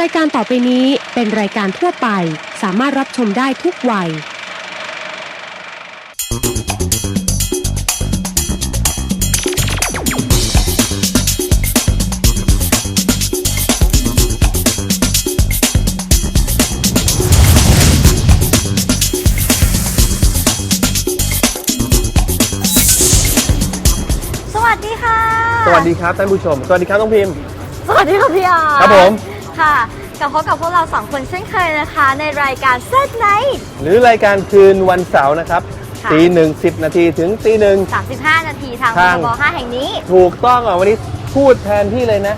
รายการต่อไปนี้เป็นรายการทั่วไป สามารถรับชมได้ทุกวัย สวัสดีค่ะ สวัสดีครับท่านผู้ชม สวัสดีครับน้องพิมพ์ สวัสดีค่ะพี่อาร์ตครับผม ค่ะกลับพบกับพวกเราสองคนเช่นเคยนะคะ ในรายการเซตไนท์หรือรายการคืนวันเสาร์นะครับค่ะ ตีหนึ่งสิบนาทีถึงตีหนึ่ง 35 นาทีทางทาง บ5แห่งนี้ ถูกต้องอะวันนี้พูดแทนพี่เลยนะ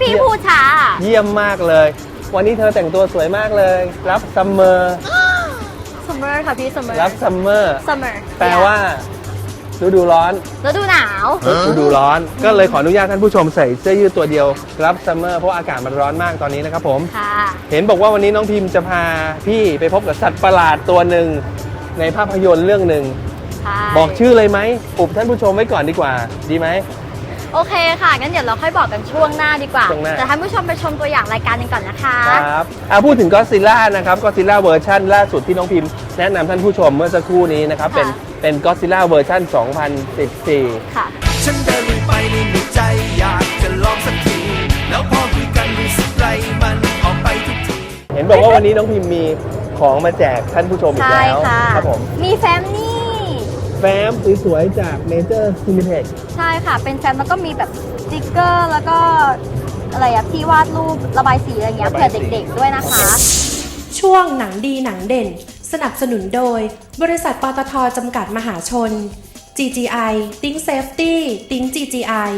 พี่พูดช้า เยี่ยมมากเลย วันนี้เธอแต่งตัวสวยมากเลย รับซัมเมอร์ซัมเมอร์ค่ะพี่ซัมเมอร์รับซัมเมอร์ซัมเมอร์แปลว่า ฤดูร้อนฤดูหนาว ฤดูร้อน ก็เลยขออนุญาตท่านผู้ชมใส่เสื้อยืดตัวเดียวรับซัมเมอร์เพราะว่าอากาศมันร้อนมากตอนนี้นะครับผมค่ะ เห็นบอกว่าวันนี้น้องพิมพ์จะพาพี่ไปพบกับสัตว์ประหลาดตัวหนึ่งในภาพยนตร์เรื่องหนึ่ง ใช่บอกชื่อเลยไหมอุบท่านผู้ชมไว้ก่อนดีกว่า ดีไหม โอเคค่ะงั้นเดี๋ยวเราค่อยบอกกันช่วงหน้าดีกว่า ช่วงหน้า แต่ท่านผู้ชมไปชมตัวอย่างรายการกันก่อนนะคะ ครับอะพูดถึงก็ซิล่านะครับก็ซิล่าเวอร์ชันล่าสุดที่น้องพิมพ์แนะนำท่านผู้ชมเมื่อสักครู่นี้นะครับ เป็นเป็นก็ซิล่าเวอร์ชัน2014 ค่ะ ฉันเดินลุยไปในหนึ่งใจอยากจะลองสักที แล้วพอคุยกันรู้สึกไรมันออกไปทุกที เห็นบอกว่าวันนี้น้องพิมพ์มีของมาแจกท่านผู้ชมอีกใช่แล้วค่ะ ครับผม มีแฟมนี่ แฟ้มสวยๆจากเมเจอร์ซินิเพ็กใช่ค่ะ เป็นแฟมแล้วก็มีแบบสติกเกอร์แล้วก็อะไรอะที่วาดรูประบายสีอะไรเงี้ยระบายเผื่อสีเด็กๆด้วยนะคะ ช่วงหนังดีหนังเด่น สนับสนุนโดย บริษัทปตทจำกัดมหาชน GGI Think Safety Think GGI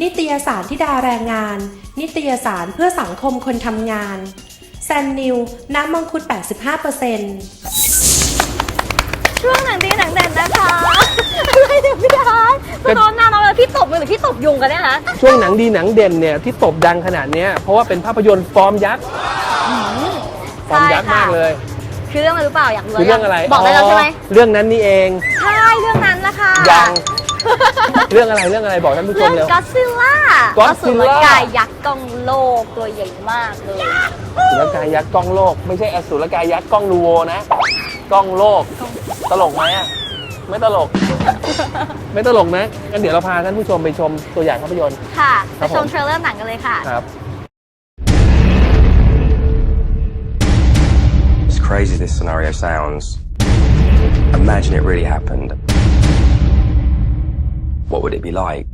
นิตยสารที่ดาแรงงาน นิตยสารเพื่อสังคมคนทำงาน แซนนิว น้ำมังคุด 85% ช่วงหนังดีหนังเด่นนะคะ อะไรเนี่ยพี่อาร์ตคือน้องนานเราเลยพี่ตบมือหรือพี่ตบยุงกันเนี่ยคะช่วงหนังดีหนังเด่นเนี่ยที่ตบดังขนาดเนี้ยเพราะว่าเป็นภาพยนตร์ฟอร์มยักษ์ฟอร์มยักษ์มากเลย คือเรื่องอะไรรู้เปล่าอยากรู้คือเรื่องอะไรบอกได้แล้วใช่ไหมเรื่องนั้นนี่เองใช่เรื่องนั้นนะคะยังเรื่องอะไรเรื่องอะไรบอกท่านผู้ชเรื่อมงเร็วก็ซิล่า Godzilla กายยักษ์กองโลกตัวใหญ่มากเลยอสุรกายยักษ์กล้องโลก ไม่ใช่อสุรกายยักษ์กล้องนูโวนะกล้องโลก ตลกไหมอะไม่ตลก ไม่ตลกนะงั้นเดี๋ยวเราพาท่านผู้ชมไปชมตัวอย่างภาพยนตร์ ค่ะคไปรับผมชมเทรลเลอร์หนังกันเลยค่ะ ครับ As crazy as this scenario sounds, imagine it really happened. What would it be like?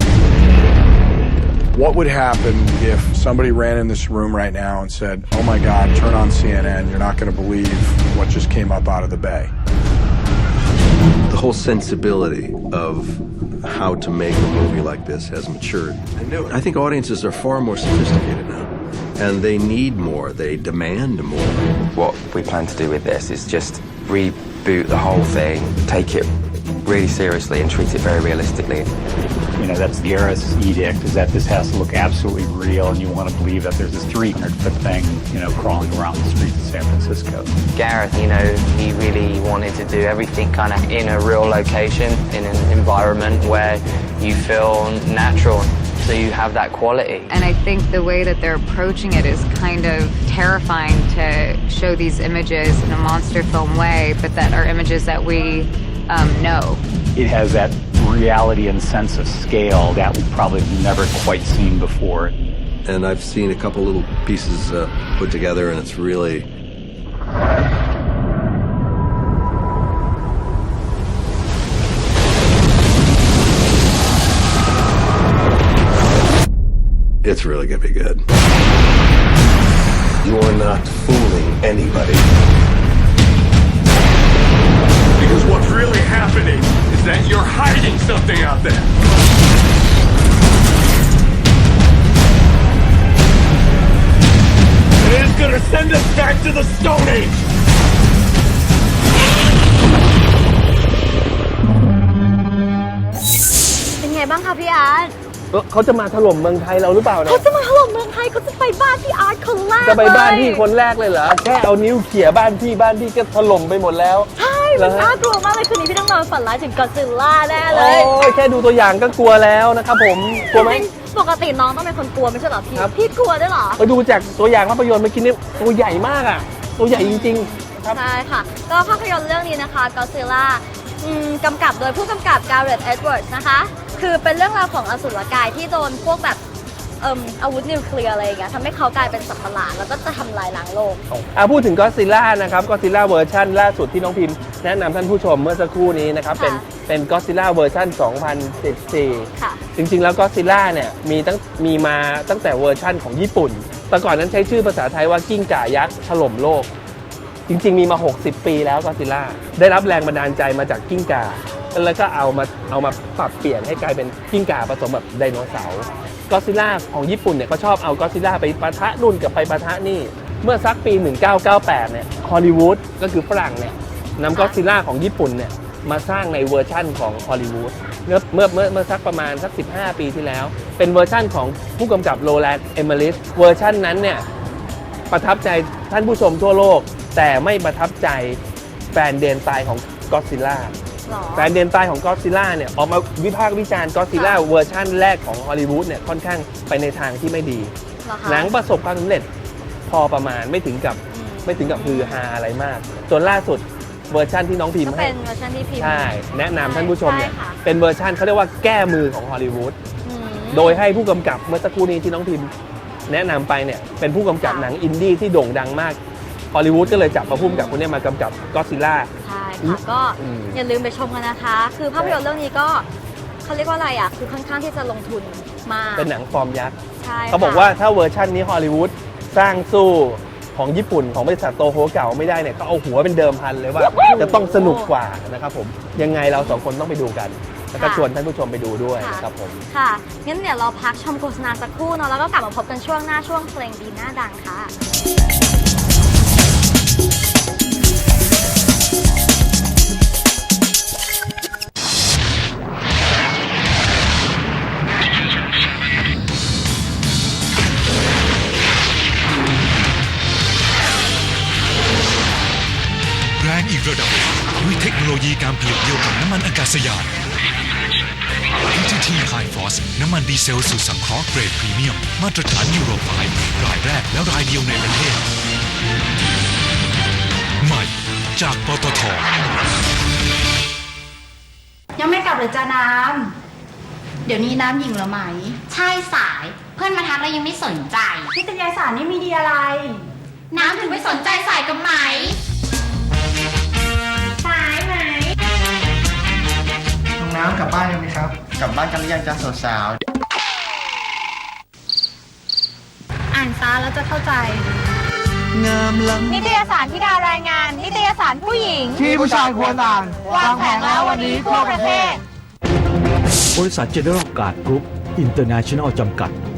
What would happen if somebody ran in this room right now and said, Oh my God, turn on CNN, you're not going to believe what just came up out of the bay? The whole sensibility of how to make a movie like this has matured. I think audiences are far more sophisticated now, and they need more. They demand more. What we plan to do with this is just reboot the whole thing, take it really seriously and treat it very realistically. You know, that's the era's edict, is that this has to look absolutely real, and you want to believe that there's this 300 foot thing, you know, crawling around the streets of San Francisco. Gareth, you know, he really wanted to do everything kind of in a real location, in an environment where you feel natural. So you have that quality. And I think the way that they're approaching it is kind of terrifying to show these images in a monster film way, but that are images that we um, know. It has that reality and sense of scale that we've probably never quite seen before. And I've seen a couple little pieces uh, put together, and it's really. It's really gonna be good. You're not fooling anybody. Because what's really happening is that you're hiding something out there. It is gonna send us back to the Stone Age! เป็นไงบ้างคะพี่อาร์ตเอ้อเขาจะมาถล่มเมืองไทยเราหรือเปล่าเนี่เขายจะมาถล่มเมืองไทยเขาจะไปบ้านพี่อาร์ตคนแรกจะไปบ้านเลยพี่คนแรกเลยเหรอ แค่เอานิ้วเขี่ยบ้านพี่บ้านพี่ก็ถล่มไปหมดแล้ว ใช่เหร มัอนฮะน่ากลัวมากเลยคืนนี้พี่ต้องนอนฝันร้ายถึงก็อดซิลล่าแน่เลโอ้ยยแค่ดูตัวอย่างก็กลัวแล้วนะครับผมกลัวไหมปกติน้องต้องเป็นคนกลัวไม่ใช่เหรอพี่ ครับ พี่กลัวด้วยเหรอไปดูจากตัวอย่างภาพยนตร์เมื่อกี้นี่ตัวใหญ่มากอะ ตัวใหญ่จริง ๆ ครับ ใช่ค่ะ ก็ภาพยนตร์เรื่องนี้นะคะ Godzilla อืมกำกับโดยผู้กำกับ Gareth Edwards นะคะ คือเป็นเรื่องราวของอสูรกายที่โดนพวกแบบ เอิ่มอาวุธนิวเคลียร์อะไรอย่างเงี้ยทำให้เขากลายเป็นสัตว์ประหลาดแล้วก็จะทำลายล้างโลก อะพูดถึงก็ซิล่านะครับก็ซิล่าเวอร์ชันล่าสุดที่น้องพิมพ์แนะนำท่านผู้ชมเมื่อสักครู่นี้นะครับค่ะเป็นเป็นก็ซิล่าเวอร์ชัน2014 ค่ะ จริงๆ แล้วก็ซิล่าเนี่ยมีตั้งมีมาตั้งแต่เวอร์ชั่นของญี่ปุ่น แต่ก่อนนั้นใช้ชื่อภาษาไทยว่ากิ้งก่ายักษ์ถล่มโลก จริงๆ มีมา 60 ปีแล้วก็ซิล่าได้รับแรงบันดาลใจมาจากกิ้งก่า แล้วก็เอามาเอามาปรับเปลี่ยนให้กลายเป็นกิ้งก่าผสมแบบไดโนเสาร์ก็ซิล่าของญี่ปุ่นเนี่ยเขาชอบเอาก็ซิล่าไปปะทะนู่นกับไปปะทะนี่ เมื่อสักปี 1998 เนี่ยฮอลลีวูดก็คือฝรั่งเนี่ยนำก็ซิล่าของญี่ปุ่นเนี่ยมาสร้างในเวอร์ชั่นของฮอลลีวูดเมื่อเมื่อเมื่อเมื่อสักประมาณสัก 15 ปีที่แล้ว เป็นเวอร์ชั่นของผู้กำกับโรแลนด์เอมิลิสเวอร์ชั่นนั้นเนี่ยประทับใจท่านผู้ชมทั่วโลก แต่ไม่ประทับใจแฟนเดนตายของก็ซิล่า หรอ แฟนเดนตายของก็ซิล่าเนี่ยออกมาวิพากษ์วิจารณ์ก็ซิล่าเวอร์ชั่นแรกของฮอลลีวูดเนี่ยค่อนข้างไปในทางที่ไม่ดี เหรอคะหนังประสบความสำเร็จพอประมาณไม่ถึงกับอืมไม่ถึงกับฮือฮาอะไรมาก จนล่าสุดเวอร์ชั่นที่น้องพิมก็พ์ให้เป็นเวอร์ชันที่พิมพ์ ใช่แนะนำท่านผู้ชมเนี่ยใช่ค่ะ เป็นเวอร์ชั่นเขาเรียกว่าแก้มือของฮอลลีวูด อืม โดยให้ผู้กำกับเมื่อสักครู่นี้ที่น้องพิมพ์แนะนำไปเนี่ยเป็นผู้กำกับค่ะ หนังอินดี้ที่โด่งดังมากฮอลลีวูดก็เลยจับมาผู้กำกับคนเนี้มากำกับก็ซิล่าใช่ ค่ะ ก็อืมอย่าลืมไปชมกันนะคะ คือภาพยนตร์เรื่องนี้ก็เขาเรียกว่าอะไรอะ คือค่อนข้างที่จะลงทุนมากเป็นหนังฟอร์มยักษ์ใช่เขาบอกค่ะว่าถ้าเวอร์ชันนี้ฮอลลีวูดสร้างสู้ของญี่ปุ่นของบริษัทโตโฮเก่าไม่ได้เนี่ยก็เอาหัวเป็นเดิมพันเลยว่า จะต้องสนุกกว่านะครับผมยังไงเราสองคนต้องไปดูกัน แล้วก็ชวนท่านผู้ชมไปดูด้วยนะครับผมค่ะงั้นเดี๋ยวเราพักชมโฆษณาสักครู่เนาะแล้วก็กลับมาพบกันช่วงหน้าช่วงเพลงดีหน้าดังค่ะ รงอีกระดับด้วยเทคโนโลยีการผลิตเดียวกับน้ำมันอากาศยาน PTT High Force น้ำมันดีเซลสูตรสังเคราะห์เกรดพรีเมียม มาตรฐานยูโร5รายแรกและรายเดียวในประเทศ ใหม่จากปตทยังไม่กลับเลยจ้าน้ำ เดี๋ยวนี้น้ำหญิงเหรอไหม ใช่สาย เพื่อนมาทักแล้วยังไม่สนใจ นิตยสารนี่มีดีอะไร น้ำถึงไม่สนใจสายกับไหม น้องน้ำกลับบ้านกันไหมครับ กลับบ้านกันหรือยังจ้าสาวอ่านซาแล้วจะเข้าใจงามล้ำนิตยสารที่ดารายงาน นิตยสารผู้หญิงที่ผู้ชายควรอ่านวางแผงแล้ววันนี้ทั่วประเทศ บริษัท General Guard Group International จำกัด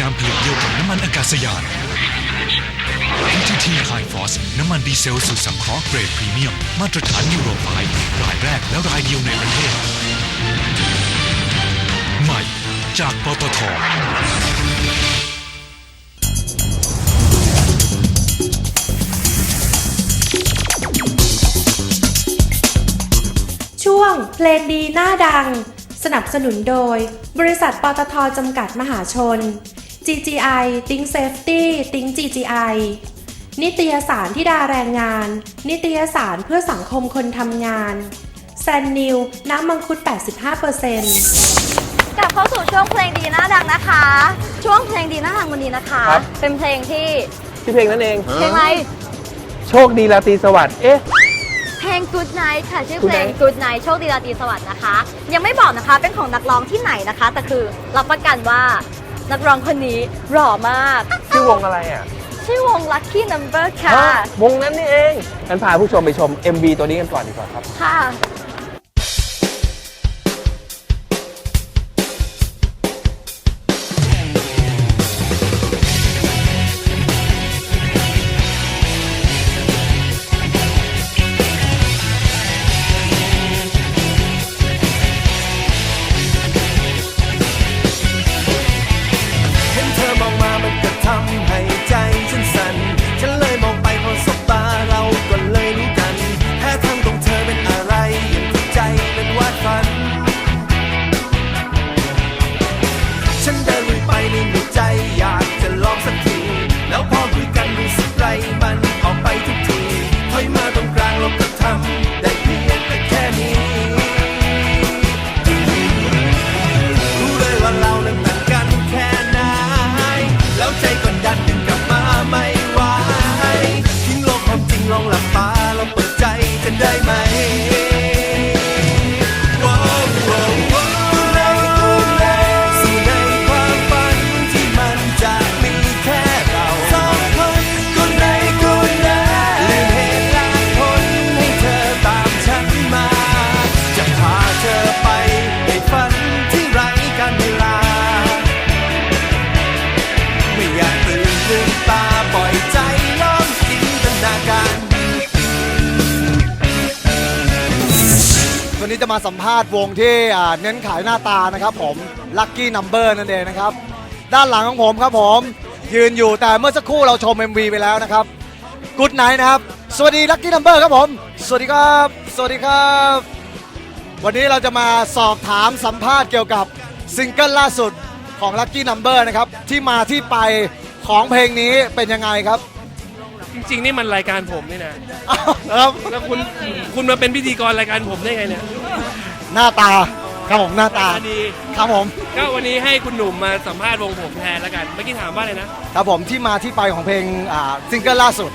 การผลิตเดียวกับน้ำมันอากาศยาน PTT High Force น้ำมันดีเซลสูตรสังเคราะห์เกรดพรีเมียม มาตรฐานยูโร5รายแรกและรายเดียวในประเทศ ใหม่จากปตทช่วงเพลงดีหน้าดัง สนับสนุนโดย บริษัทปตทจำกัดมหาชน GGI Think Safety Think GGI นิตยสารที่ดาแรงงาน นิตยสารเพื่อสังคมคนทำงานแซนนิวน้ำมังคุด 85%กลับเข้าสู่ช่วงเพลงดีหน้าดังนะคะ ช่วงเพลงดีหน้าดังวันนี้นะคะ ครับ เป็นเพลงที่ชื่อเพลงนั้นเอง เพลงอะไรโชคดีราตรีสวัสดิ์เอ๊ะ เพลง Good Night ค่ะชื่อ Good เพลง Night Good Night โชคดีราตรีสวัสดิ์นะคะ ยังไม่บอกนะคะเป็นของนักร้องที่ไหนนะคะ แต่คือรับประกันว่า นักร้องคนนี้หล่อมาก ชื่อวงอะไรอะ ชื่อวง Lucky Number ค่ะฮะวงนั้นนี่เองงั้นพาผู้ชมไปชม MV ตัวนี้กันก่อนดีกว่าครับ ค่ะ วันนี้จะมาสัมภาษณ์วงที่เน้นขายหน้าตานะครับผม Lucky Number นั่นเองนะครับ ด้านหลังของผมครับผม ยืนอยู่แต่เมื่อสักครู่เราชม MV ไปแล้วนะครับ Good Night นะครับ สวัสดี Lucky Number ครับผม สวัสดีครับ สวัสดีครับ วันนี้เราจะมาสอบถามสัมภาษณ์เกี่ยวกับซิงเกิลล่าสุดของ Lucky Number นะครับที่มาที่ไปของเพลงนี้เป็นยังไงครับ จริง ๆ นี่มันรายการผมนี่นะ ครับแล้วคุณคุณมาเป็นพิธีกรรายการผมได้ไงเนี่ยหน้าตาครับผมหน้าตา ดี ครับผม ก็วันนี้ให้คุณหนุ่มมาสัมภาษณ์วงผมแทนแล้วกัน เมื่อกี้ถามว่าอะไรนะครับผมที่มาที่ไปของเพลงอ่าซิงเกิลล่าสุด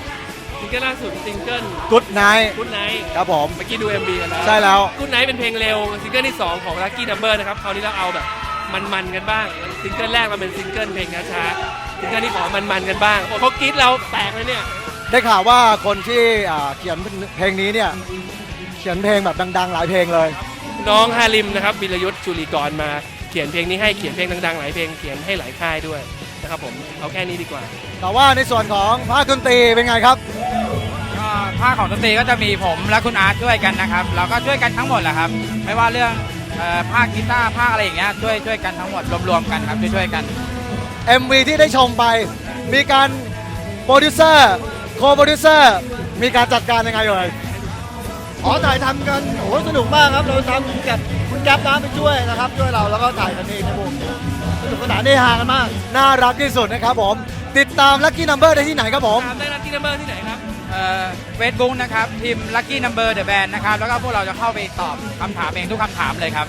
ซิงเกิลล่าสุดซิงเกิล Good Night กุ๊ดไนท์ครับผม เมื่อกี้ดู MV กันแล้วใช่แล้วกุ๊ดไนท์เป็นเพลงเร็วซิงเกิลที่ 2 ของ Lucky Number นะครับคราวนี้เราเอาแบบมันๆกันบ้างซิงเกิลแรกมันเป็นซิงเกิลเพลงช้าๆซิงเกิลที่ขอมันๆกันบ้างโอ้เขากรี๊ดเราแตกเลยเนี่ย ได้ข่าวว่าคนที่อ่าเขียนเพลงนี้เนี่ยเขียนเพลงแบบดัง ๆ หลายเพลงเลย น้องฮาริมนะครับวิรยุทธ์จุลีกรมาเขียนเพลงนี้ให้เขียนเพลงดังๆหลายเพลงเขียนให้หลายค่ายด้วยนะครับผมเอาแค่นี้ดีกว่า แต่ว่าในส่วนของภาคดนตรีเป็นไงครับ ก็ภาคของดนตรีก็จะมีผมและคุณอาร์ตช่วยกันนะครับเราก็ช่วยกันทั้งหมดแหละครับ ไม่ว่าเรื่องเอ่อภาคกีตาร์ภาคอะไรอย่างเงี้ยช่วยช่วยกันทั้งหมดรวมๆกันครับช่วยช่วยๆกัน MV ที่ได้ชมไป มีการโปรดิวเซอร์ โคโปรดิวเซอร์มีการจัดการยังไงเลยอ๋อถ่ายทำกันโอ้โหสนุกมากครับเราทำกับคุณแก๊ปน้ำไปช่วยนะครับ ช่วยเราแล้วก็ถ่ายกันเองในวงสนุกสนานได้ฮากันมาก น่ารักที่สุดนะครับผม ติดตาม Lucky Number ได้ที่ไหนครับผม ตามได้ Lucky Number ที่ไหนครับเฟซบุ๊กนะครับพิมพ์ Lucky Number The Band นะครับ แล้วก็พวกเราจะเข้าไปตอบคำถามเองทุกคำถามเลยครับ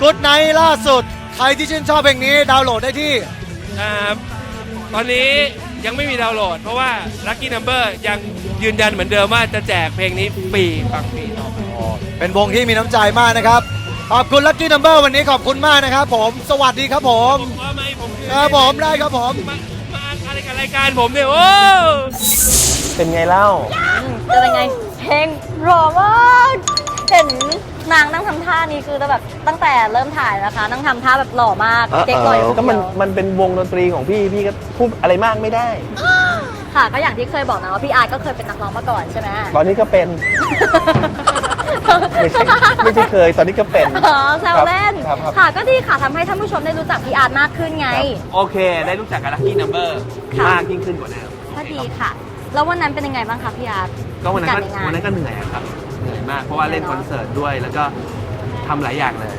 Good Night ล่าสุด ใครที่ชื่นชอบเพลงนี้ดาวน์โหลดได้ที่ อ่าตอนนี้ ยังไม่มีดาวน์โหลด เพราะว่า Lucky Number ยังยืนยันเหมือนเดิมว่าจะแจกเพลงนี้ฟรีฟังฟรีต่อไป เป็นวงที่มีน้ำใจมากนะครับ ขอบคุณ Lucky Number วันนี้ขอบคุณมากนะครับผม สวัสดีครับผมครับผมได้ครับผมอะไรกับรายการผมเนี่ยโอ้ เป็นไงเล่า จะเป็นไงเพลงหล่อมากเห็น นางนั่งทำท่านี้คือแบบตั้งแต่เริ่มถ่ายนะคะ นั่งทำท่าแบบหล่อมากเก๊กหล่ออยู่คนก็มันเดียวมันเป็นวงดนตรีของพี่พี่ก็พูดอะไรมากไม่ได้ ค่ะ ก็อย่างที่เคยบอกนะว่าพี่อาร์ตก็เคยเป็นนักร้องมาก่อนใช่ไหม ตอนนี้ก็เป็น ไม่ใช่ไม่ใช่เคย ตอนนี้ก็เป็น อ๋อแซวเล่น ครับครับค่ะ ก็ดีค่ะทำให้ท่านผู้ชมได้รู้จักพี่อาร์ตมากขึ้นไง โอเค ได้รู้จักกับ Lucky Number ค่ะ มากยิ่งขึ้นกว่าเดิมก็ดีค่ะ แล้ววันนั้นเป็นยังไงบ้างคะพี่อาร์ตก็วันนั้นก็จัดใงา วันนั้นก็เหนื่อยอะครับเหนื่อย มาก เพราะว่าเล่นคอนเสิร์ตด้วย แล้วก็ทำหลายอย่างเลย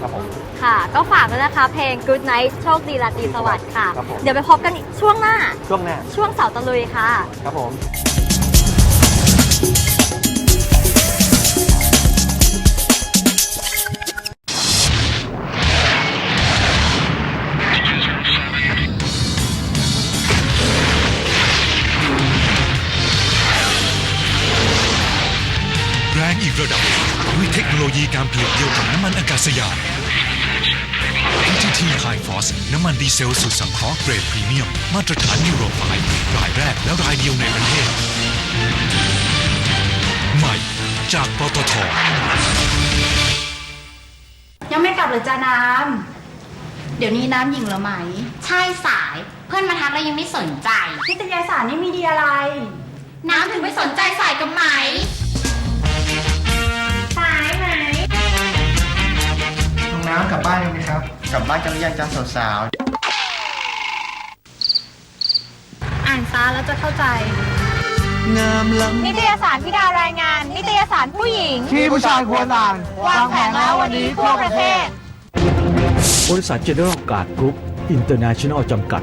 ครับผม ค่ะ ก็ฝากด้วยนะคะ เพลง Good Night โชคดีราตรีสวัสดิ์ค่ะ ครับผม เดี๋ยวไปพบกันอีกช่วงหน้า ช่วงหน้าช่วงเสาร์ตะลุยค่ะ ครับผม รงอีกระดับ ด้วยเทคโนโลยีการผลิตเดียวกับน้ำมันอากาศยาน PTT High Force น้ำมันดีเซลสูตรสังเคราะห์เกรดพรีเมียม มาตรฐานยูโร5รายแรกและรายเดียวในประเทศ ใหม่จากปตทยังไม่กลับเหรือจ้าน้ำ เดี๋ยวนี้น้ำหญิงเหรือไหม ใช่สาย เพื่อนมาทักแล้วยังไม่สนใจ นิตยสารนี่มีดีอะไร น้ำถึงไม่สนใจสายกับไหม น้องน้ำกลับบ้านกันไหมครับ กลับบ้านกันหรือยังจ้าสาวอ่านซาแล้วจะเข้าใจงามล้ำนิตยสารพิดารายงาน นิตยสารผู้หญิง ที่ผู้ชายควรอ่าน วางแผนแล้ววันนี้ทั่วประเทศ บริษัท General Guard Group International จำกัด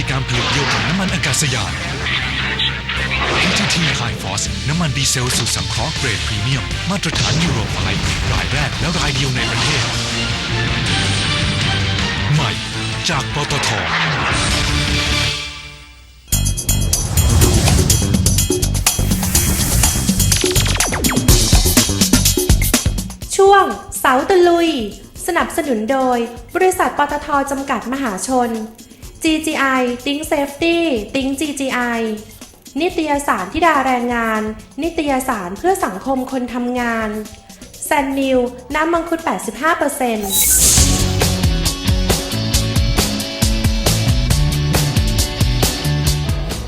ยีการผลิตเดียวกับน้ำมันอากาศยาน PTT High Force น้ำมันดีเซลสูตรสังเคราะห์เกรดพรีเมียม มาตรฐานยูโร5รายแรกและรายเดียวในประเทศ ใหม่จากปตทช่วงเสาตะลุย สนับสนุนโดย บริษัทปตทจำกัดมหาชน GGI Think Safety Think GGI นิตยสารที่ดาแรงงาน นิตยสารเพื่อสังคมคนทำงานแซนนิวน้ำมังคุด 85%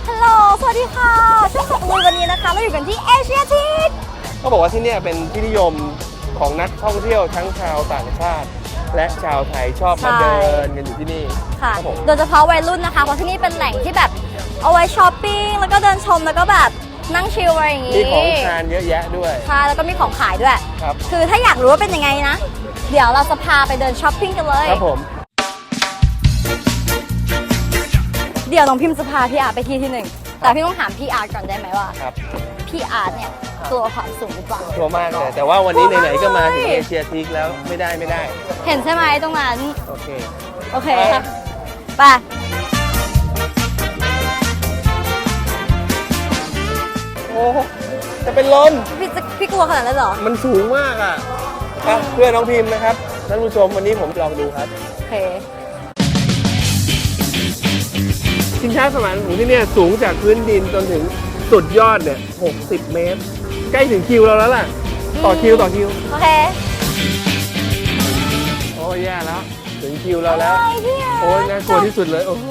ฮัลโหลสวัสดีค่ะช่วงของลุยวันนี้นะคะ เราอยู่กันที่เอเชียทีคเขาบอกว่าที่เนี่ยเป็นที่นิยมของนักท่องเที่ยวทั้งชาวต่างชาติ และชาวไทยชอบมาใช่เดินกันอยู่ที่นี่ค่ะครับผม โดยเฉพาะวัยรุ่นนะคะ เพราะที่นี่เป็นแหล่งที่แบบเอาไว้ช้อปปิ้ง แล้วก็เดินชมแล้วก็แบบนั่งชิลอะไรอย่างมีงี้ของทานเยอะแยะด้วยใช่แล้วก็มีของขายด้วย ครับคือถ้าอยากรู้ว่าเป็นยังไงนะ เดี๋ยวเราจะพาไปเดินช้อปปิ้งกันเลย ครับผม เดี๋ยวน้องพิมพ์จะพาพี่อาร์ตไปที่ที่หนึ่ง แต่พี่ต้องถามพี่อาร์ตก่อนได้ไหมว่า ครับ พี่อาร์ตเนี่ยตัวความสูงหรือเปล่าชัวร์มากเลยแต่ว่าวันนี้ชัวร์มากไหนๆก็มาถึงเลยเอเชียทีกแล้วไม่ได้ไม่ได้ เห็นใช่ไหมตรงนั้น โอเค โอเคไปไปโอ้จะเป็นลม พี่จะพี่กลัวขนาดนั้นเหรอ มันสูงมากอะอะเพื่อนน้องพิมพ์นะครับท่านผู้ชมวันนี้ผมลองดูครับ โอเค ชิงช้าสวรรค์ของที่เนี่ยสูงจากพื้นดินจนถึง สุดยอดเนี่ย 60 เมตร ใกล้ถึงคิวเราแล้วล่ะ ต่อคิวต่อคิว โอเคโอ้ยแย่แล้ว ถึงคิวเราแล้วอะไรพี่อาร์ตโอ้ยน่ากลัวที่สุดเลย โอ้โห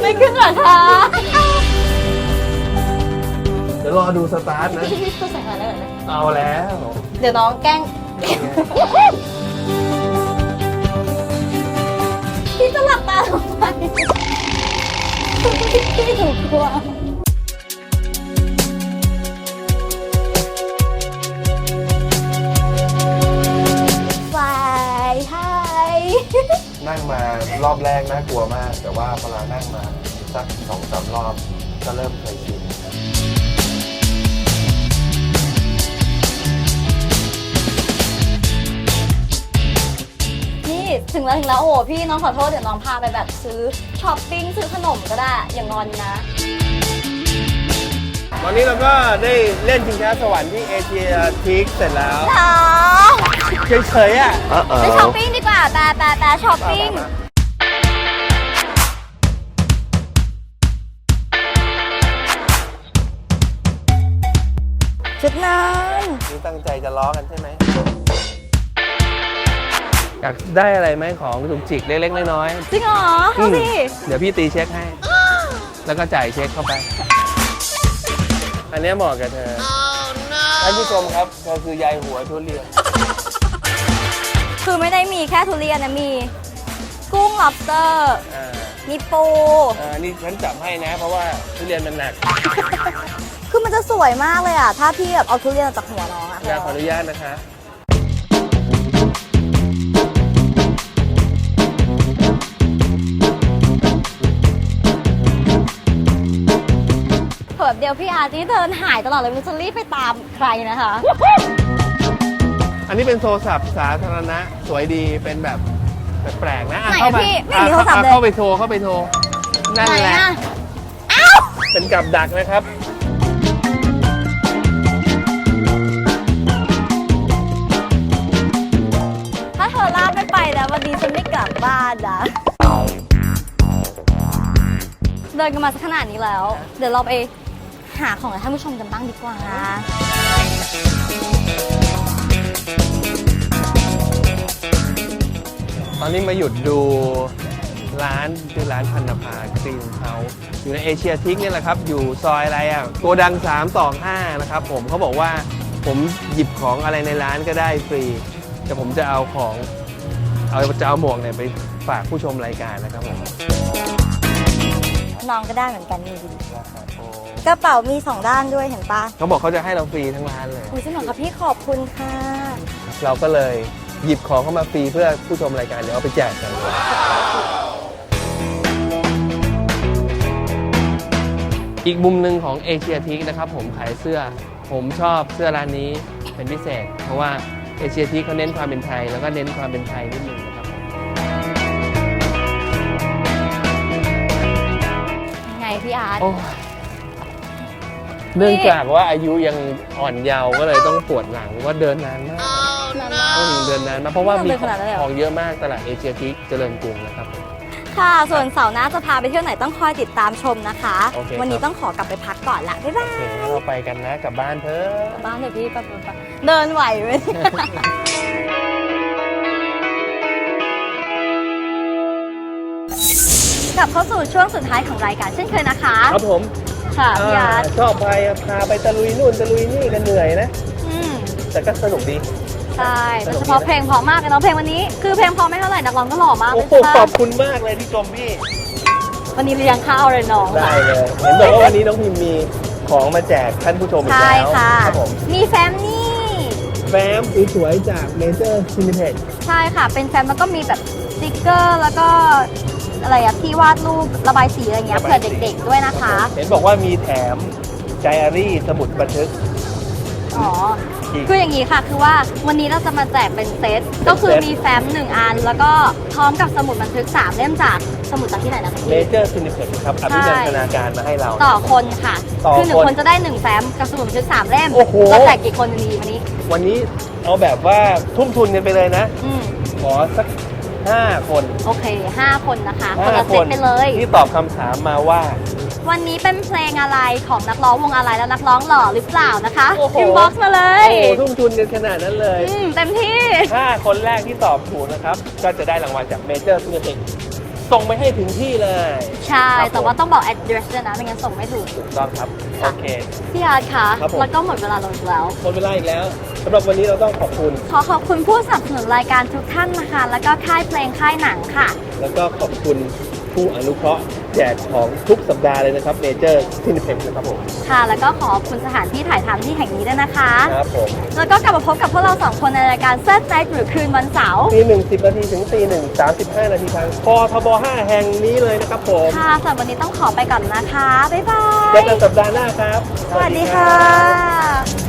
ไม่ขึ้นเหรอคะเดี๋ยวรอดูสตาร์ทนะ พี่พี่ตัวใส่มาแล้วเหรอเนี่ยเอาแล้วเดี๋ยวน้องแกล้งพี่จะหลับตาทำไม พี่ถูกลัวบายไฮนั่งมารอบแรกน่ากลัวมาก แต่ว่าพอเรานั่งมาสักสองสามรอบก็เริ่มเคยชิน ถึงแล้วถึงแล้วโอ้โหพี่น้องขอโทษเดี๋ยวน้องพาไปแบบซื้อช้อปปิ้งซื้อขนมก็ได้อย่างงอนนะ ตอนนี้เราก็ได้เล่นชิงช้าสวรรค์ที่เอเชียทีกเสร็จแล้วเหรอเฉยๆอะ ไปช้อปปิ้งดีกว่าแปะแปะแปะช้อปปิ้งชุดนอน นี่ตั้งใจจะล้อกันใช่ไหม อยากได้อะไรไหมของจุกจิกเล็กๆน้อยจริงเหรอๆเอาสิอืมเดี๋ยวพี่ตีเช็คให้ แล้วก็จ่ายเช็คเข้าไป อันเนี้ยเหมาะกับเธอ ท่านผู้ชมครับก็คือยายหัวทุเรียน คือไม่ได้มีแค่ทุเรียนนะมี กุ้ง lobster อ่ามีปู อ่านี่ฉันจับให้นะ เพราะว่าทุเรียนมันหนักคือมันจะสวยมากเลยอะ ถ้าพี่แบบเอาทุเรียนออกจากหัวน้องอะอยากขออนุญาตนะคะ เผิบเดียวพี่อาร์ตนี่เดินหายตลอดเลยไมันจะรีบไปตามใครนะคะ อันนี้เป็นโทรศัพท์สาธารณะสวยดีเป็นแบบแปลกๆนะอะไหนเข้าอะมาพี่ไม่เห็นมีโทรศัพท์เลย อะเข้าไปโทรเข้าไปโทรนั่นไหนแหละ อะเป็นกับดักนะครับ ถ้าเธอลากไม่ไปแล้ววันนี้ฉันไม่กลับบ้านนะเดินกันมาสักขนาดนี้แล้ว เดี๋ยวเราไป หาของให้ท่านผู้ชมกันบ้างดีกว่า ตอนนี้มาหยุดดูร้านชื่อร้านพันนภากรีนเขาอยู่ในเอเชียทิกเนี่ยแหละครับ อยู่ซอยอะไรอะโกดัง3ต่อ5นะครับผมเขาบอกว่าผมหยิบของอะไรในร้านก็ได้ฟรี แต่ผมจะเอาของ เอาจะเอาหมวกเนี่ยไปฝากผู้ชมรายการนะครับผม น้องก็ได้เหมือนกันนี่ดูดิ กระเป๋ามีสองด้านด้วยเห็นปะเขาบอกเขาจะให้เราฟรีทั้งร้านเลยอุ้ยจริงเหรอคะพี่ขอบคุณค่ะ เราก็เลยหยิบของเข้ามาฟรีเพื่อผู้ชมรายการเดี๋ยวเอาไปแจกกันอีกมุมหนึ่งของเอเชียทิกนะครับผมขายเสื้อ ผมชอบเสื้อร้านนี้เป็นพิเศษ เพราะว่าเอเชียทิกเขาเน้นความเป็นไทย แล้วก็เน้นความเป็นไทยนิดนึงนะครับผมไงพี่อาร์ตโอ้ย เนื่องจากว่าอายุยังอ่อนเยาว์ก็เลยต้องปวดหลังว่าเดินนานมากอืมเดินนานมากเพราะว่ามีเดินขนาดนั้นเลยเหรอของเยอะมากตลาดเอเชียทิกเจริญกรุงนะครับผมค่ะ ส่วนเสาร์หน้าจะพาไปเที่ยวไหนต้องคอยติดตามชมนะคะโอเควันนี้ครับต้องขอกลับไปพักก่อนละบ๊ายบายโอเคงั้นเราไปกันนะกลับบ้านเถอะกลับบ้านเถอะพี่ไปไปไปเดินไหวไหมกลับเข้าสู่ช่วงสุดท้ายของรายการเช่นเคยนะคะ ครับผม ค่ะพี่อาร์ตชอบพายพาไปตะลุยนู่นตะลุยนี่กันเหนื่อยนะ อืมแต่ก็สนุกดี ใช่โดยเฉพาะเพลงเพราะมากเลยเนาะเพลงวันนี้ คือเพลงเพราะไม่เท่าไหร่นักร้องก็หล่อมากเลโอ้ยโหค่ะขอบคุณมากเลยที่ชมพี่ วันนี้เลี้ยงข้าวเลยน้องได้เลยเห็นบอกว่าวันนี้น้องพิมมีของมาแจกท่านผู้ชมอีกใช่แล้วค่ะ ครับผมมีแฟมนี่ แฟ้มสวยๆจากเมเจอร์ซินิเพจใช่ค่ะ เป็นแฟมแล้วก็มีแบบสติกเกอร์ แล้วก็ อะไรอะที่วาดรูประบายสีอะไรเงี้ยเผื่อเด็กๆด้วยนะคะ เห็นบอกว่ามีแถมไดอารี่สมุดบันทึก อ๋อ อีกคืออย่างนี้ค่ะ คือว่าวันนี้เราจะมาแจกเป็นเซต ก็คือมีแฟ้มหนึ่งอัน แล้วก็พร้อมกับสมุดบันทึก 3 เล่มจากสมุดจากที่ไหนนะคะเมพี่ เจอร์ซินิเพจครับอภินันทนาการมาให้เรา ต่อคนค่ะ ต่อคือหนึ่งคนคนจะได้หนึ่งแฟ้มกับสมุดบันทึก3เล่มโอ้โห เราแจกกี่คนดีวันนี้ วันนี้เอาแบบว่าทุ่มทุนกันไปเลยนะ อืมขอสัก 5 คนโอเค 5 คนนะคะ คนละ5เซตไปเลย ที่ตอบคำถามมาว่า วันนี้เป็นเพลงอะไรของนักร้องวงอะไรแล้วนักร้องหล่อหรือเปล่านะคะโอ้โห อินบ็อกซ์มาเลยโอ้โหทุ่มทุนกันขนาดนั้นเลย อืม เต็มที่ 5 คนแรกที่ตอบถูกนะครับ ก็จะได้รางวัลจากเมเจอร์ซินิเพจ ส่งไปให้ถึงที่เลยใช่ ครับแต่ว่าต้องบอก address ด้วยนะ ไม่งั้นส่งไม่ถูก ถูกต้องครับ โอเค พี่อาร์ตคะครับผม แล้วก็หมดเวลาลงแล้ว หมดเวลาอีกแล้วสำหรับวันนี้เราต้องขอบคุณ ขอขอบคุณผู้สนับสนุนรายการทุกท่านนะคะ แล้วก็ค่ายเพลงค่ายหนังค่ะ แล้วก็ขอบคุณ ผู้อนุเคราะห์แจกของทุกสัปดาห์เลยนะครับเมเจอร์ซินิเพจนะครับผมค่ะ แล้วก็ขอขอบคุณสถานที่ถ่ายทำที่แห่งนี้ด้วยนะคะ ครับผมแล้วก็กลับมาพบกับพวกเราสองคนในรายการเซตไนท์หรือคืนวันเสาร์ตีหนึ่งสิบนาทีถึงตีหนึ่งสามสิบห้านาทีทางปทบห้าแห่งนี้เลยนะครับผมค่ะสำหรับวันนี้ต้องขอไปก่อนนะคะ บ๊ายบายเจอกันสัปดาห์หน้าครับ สวัสดีค่ะ